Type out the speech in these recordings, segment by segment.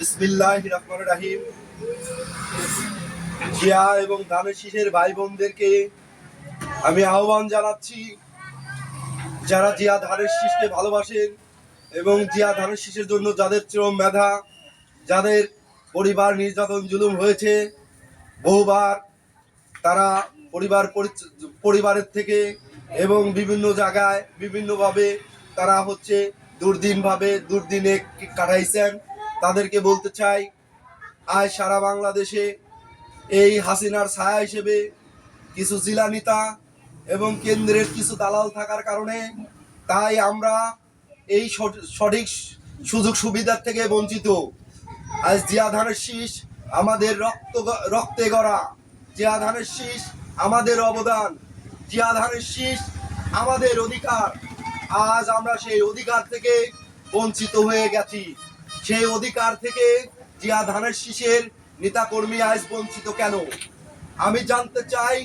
বিসমিল্লাহ রাহিম। জিয়া এবং ধানের শীষের ভাই বোনদেরকে আমি আহ্বান জানাচ্ছি, যারা জিয়া ধানের শীষকে ভালোবাসেন এবং জিয়া ধানের শীষের জন্য যাদের চরম মেধা যাদের পরিবার নির্যাতন জুলুম হয়েছে, বহুবার তারা পরিবার পরিবারের থেকে এবং বিভিন্ন জায়গায় বিভিন্নভাবে তারা হচ্ছে দুর্দিনভাবে, দুর্দিনে কাটাইছেন। তাদেরকে বলতে চাই, আজ সারা বাংলাদেশে এই হাসিনার ছায়া হিসেবে কিছু জেলা নেতা এবং কেন্দ্রের কিছু দালাল থাকার কারণে তাই আমরা এই সঠ- সঠিক সুযোগ সুবিধার থেকে বঞ্চিত। আজ জিয়া ধানের শীষ আমাদের রক্ত রক্তে গড়া। জিয়া ধানের শীষ আমাদের অবদান। জিয়া ধানের শীষ আমাদের অধিকার। আজ আমরা সেই অধিকার থেকে বঞ্চিত হয়ে গেছি। সেই অধিকার থেকে জিয়া ধানের শীষের নেতাকর্মী আজ বঞ্চিত কেন? আমি জানতে চাই,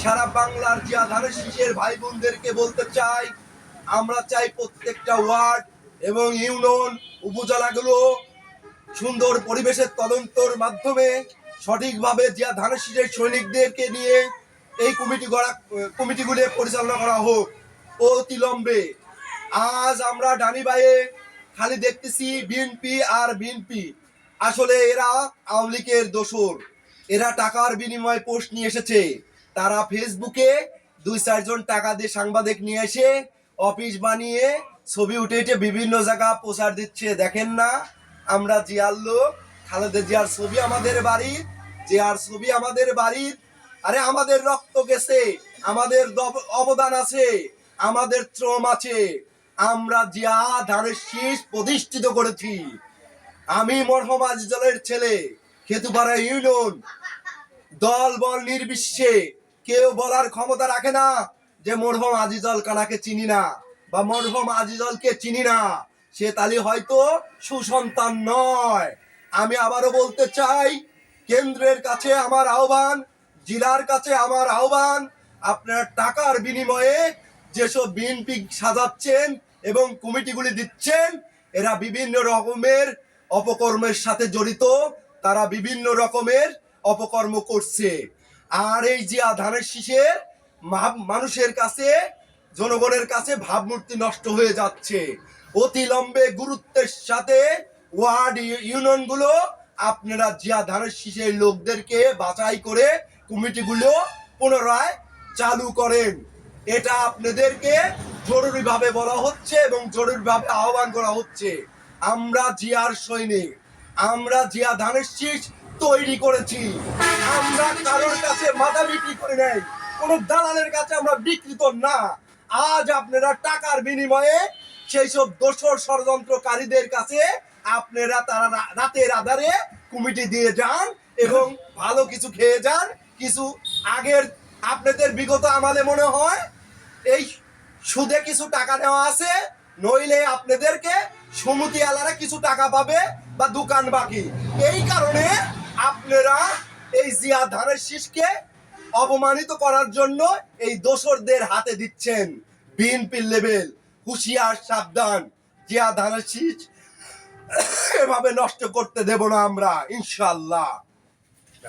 সারা বাংলার জিয়া ধানের শীষের ভাই বোনদেরকে বলতে চাই, আমরা চাই প্রত্যেকটা ওয়ার্ড এবং ইউনিয়ন উপজেলাগুলো সুন্দর পরিবেশের তদন্তর মাধ্যমে সঠিকভাবে জিয়া ধানের শীষের সৈনিকদেরকে নিয়ে এই কমিটি গড়া, কমিটিগুলি পরিচালনা করা হোক। অতিলম্বে আজ আমরা ডানিবাইয়ে খালি দেখতেছি বিএনপি আর বিএনপি আসলে এরা আওয়ামী লীগের দোসর এরা টাকার বিনিময়ে পোস্ট নিয়ে এসেছে। তারা ফেসবুকে দুই চারজন টাকা দিয়ে সাংবাদিক নিয়ে এসে অফিস বানিয়ে ছবি উঠে উঠে বিভিন্ন জায়গা প্রচার দিচ্ছে। দেখেন না, আমরা জিয়ার লোক, খালেদা জিয়ার ছবি আমাদের বাড়ির, জিয়ার ছবি আমাদের বাড়ির। আরে আমাদের রক্ত গেছে, আমাদের অবদান আছে, আমাদের শ্রম আছে। আমরা জিয়া ধানের শীষ প্রতিষ্ঠিত করেছি। আমি মরহম আজিজলের ছেলে, খেতুপাড়া ইউনিয়ন। দল বল নির্বিশ্বে কেউ বলার ক্ষমতা রাখে না যে মরহম আজিজল কানাকে চিনি না বা মরহম আজিজলকে চিনি না। সে তালি হয়তো সুসন্তান নয়। আমি আবারও বলতে চাই, কেন্দ্রের কাছে আমার আহ্বান, জেলার কাছে আমার আহ্বান, আপনার টাকার বিনিময়ে যেসব বিএনপি সাজাচ্ছেন এবং কমিটিগুলি দিচ্ছেন। এরা বিভিন্ন রকমের অপকর্মের সাথে জড়িত। তারা বিভিন্ন রকমের অপকর্ম করছে। আর এই যে ধানের শীষের মানুষের কাছে, জনগণের কাছে ভাবমূর্তি নষ্ট হয়ে যাচ্ছে। অতিলম্বে গুরুত্বের সাথে ওয়ার্ড ইউনিয়নগুলো আপনারা জিয়া ধানের শীষের লোকদেরকে বাছাই করে কমিটিগুলো পুনরায় চালু করেন। এটা আপনাদেরকে জরুরিভাবে বলা হচ্ছে এবং জরুরিভাবে আহ্বান করা হচ্ছে। আমরা জিয়ার সৈনিক, আমরা জিয়া ধানের শীষ তৈরি করেছি। আমরা কারোর কাছে মাথা বিক্রি করে নেই, কোন দালালের কাছে আমরা বিকৃত না। আজ আপনারা টাকার বিনিময়ে সেই সব দোসর ষড়যন্ত্রকারীদের কাছে আপনারা তারা রাতের আধারে কমিটি দিয়ে যান এবং ভালো কিছু খেয়ে যান। কিছু আগের আপনাদের বিগত আমালে মনে হয়, এই সুদে কিছু টাকা নেওয়া আছে, নইলে আপনাদেরকে সমিতি আলারা কিছু টাকা পাবে বা দোকান বাকি। এই কারণে আপনারা এই জিয়া ধানের শীষকে অপমানিত করার জন্য এই দোসরদের হাতে দিচ্ছেন বিএনপির লেভেল হুশিয়ার, সাবধান। জিয়া ধানের শীষ এভাবে নষ্ট করতে দেব না আমরা ইনশাল্লাহ